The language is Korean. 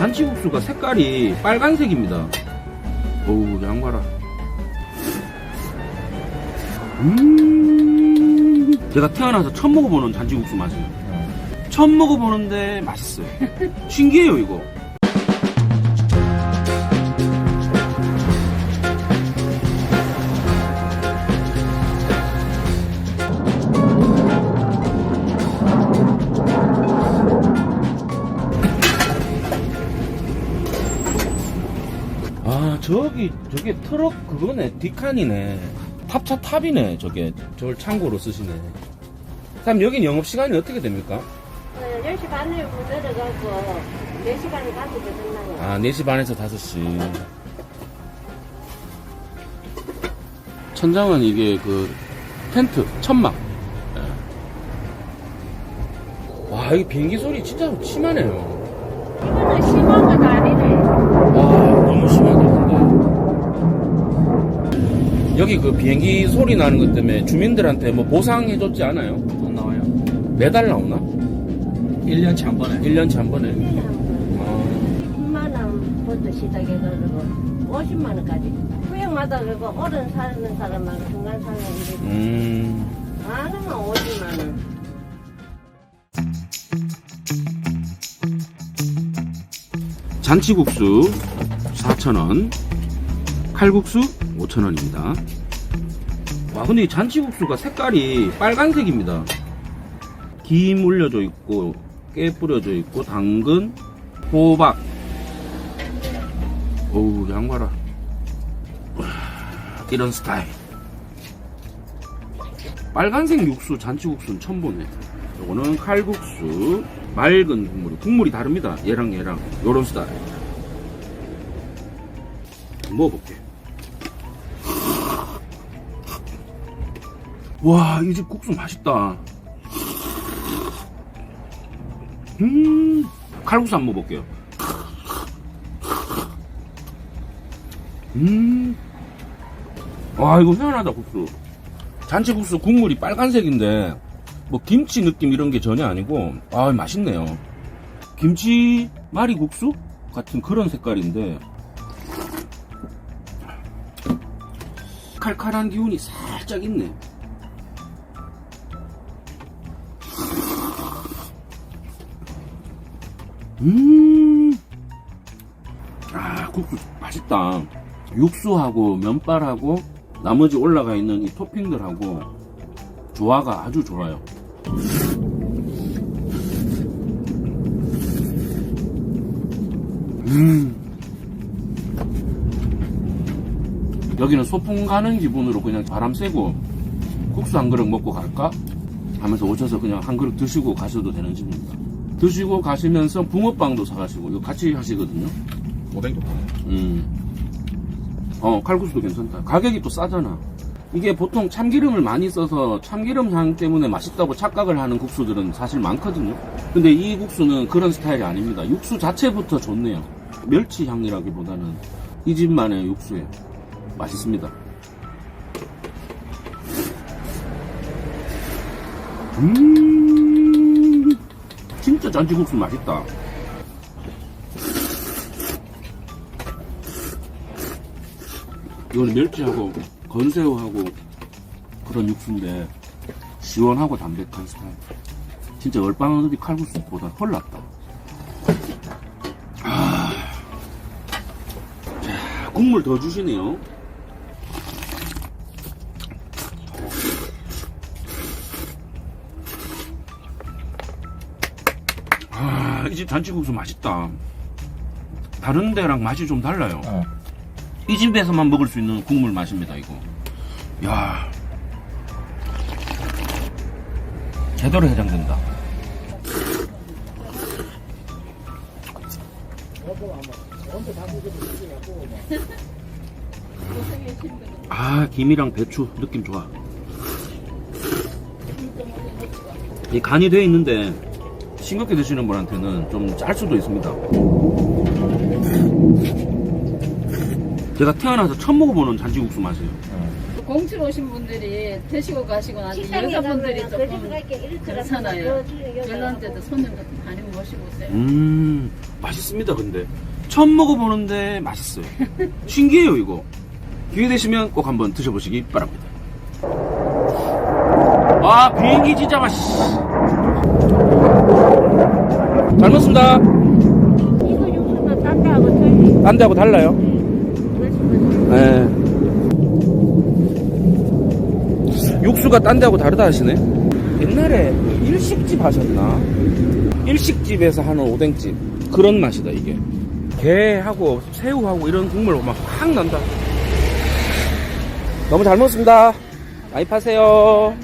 잔치국수가 색깔이 빨간색입니다. 어우, 양봐라. 음, 제가 태어나서 처음 먹어보는 잔치국수 맛이에요. 처음 먹어보는데 맛있어요. 신기해요, 이거. 아, 저기, 저게 트럭 그거네. 뒷칸이네. 탑차 탑이네, 저게. 저걸 창고로 쓰시네. 그럼 여긴 영업시간이 어떻게 됩니까? 네, 10시 반에 문 내려가고 4시 반에 가도 되겠나요? 아, 4시 반에서 5시. 천장은 이게 그 텐트, 천막. 예. 와, 이 비행기 소리 진짜 심하네요. 여기 그 비행기 소리 나는 것 때문에 주민들한테 뭐 보상해줬지 않아요? 안 나와요. 매달 나오나? 1년치 한 번에. 1년치 한 번에? 1년에 한 번. 아, 10만 원부터 시작해가지고 50만 원까지. 구역마다 그리고 오른 사는 사람하고 중간 사는 이렇게 음. 많으면 50만 원. 잔치국수 4,000원, 칼국수 5,000원입니다. 와, 근데 이 잔치국수가 색깔이 빨간색입니다. 김 올려져 있고, 깨 뿌려져 있고, 당근, 호박. 어우, 양봐라. 와, 이런 스타일. 빨간색 육수, 잔치국수는 처음 보네. 요거는 칼국수, 맑은 국물. 국물이 다릅니다. 얘랑 얘랑. 요런 스타일. 먹어볼게. 와, 이 집 국수 맛있다. 음, 칼국수 한번 먹어볼게요. 음, 와, 이거 희한하다, 국수. 잔치국수 국물이 빨간색인데, 뭐, 김치 느낌 이런 게 전혀 아니고, 아, 맛있네요. 김치 마리국수? 같은 그런 색깔인데, 칼칼한 기운이 살짝 있네. 음, 아, 국수 맛있다. 육수하고 면발하고 나머지 올라가 있는 이 토핑들하고 조화가 아주 좋아요. 음. 여기는 소풍 가는 기분으로 그냥 바람 쐬고 국수 한 그릇 먹고 갈까? 하면서 오셔서 그냥 한 그릇 드시고 가셔도 되는 집입니다. 드시고 가시면서 붕어빵도 사가시고 이거 같이 하시거든요. 500도. 음. 어, 칼국수도 괜찮다. 가격이 또 싸잖아. 이게 보통 참기름을 많이 써서 참기름 향 때문에 맛있다고 착각을 하는 국수들은 사실 많거든요. 근데 이 국수는 그런 스타일이 아닙니다. 육수 자체부터 좋네요. 멸치 향이라기보다는 이 집만의 육수에 맛있습니다. 음, 진짜 잔치국수 맛있다. 이거는 멸치하고 건새우하고 그런 육수인데 시원하고 담백한 스타일. 진짜 얼빵어디 칼국수보다 훨 낫다. 아, 자, 국물 더 주시네요. 아, 이집 잔치국수 맛있다. 다른 데랑 맛이 좀 달라요. 어. 이 집에서만 먹을 수 있는 국물 맛입니다, 이거. 야 제대로 해장된다. 아, 김이랑 배추 느낌 좋아. 이 간이 돼 있는데 싱겁게 드시는 분한테는 좀 짤 수도 있습니다. 제가 태어나서 처음 먹어보는 잔치국수 맛이에요. 공치로 오신 분들이 드시고 가시고 나서 식당에 여자분들이 가면 그 집에 조금 갈게 이렇게 그렇잖아요. 가서 그 집에 여자가 별난 때도 손님 같은 많이 드셔보시고 어때요? 음, 맛있습니다, 근데. 처음 먹어보는데 맛있어요. 신기해요, 이거. 기회 되시면 꼭 한번 드셔보시기 바랍니다. 아, 비행기 진짜 맛있어. 잘 먹습니다. 딴 데하고 달라요? 네. 육수가 딴 데하고 다르다 하시네. 옛날에 일식집 하셨나? 일식집에서 하는 오뎅집 그런 맛이다 이게. 게하고 새우하고 이런 국물 막확 난다. 너무 잘 먹었습니다. 많이 파세요.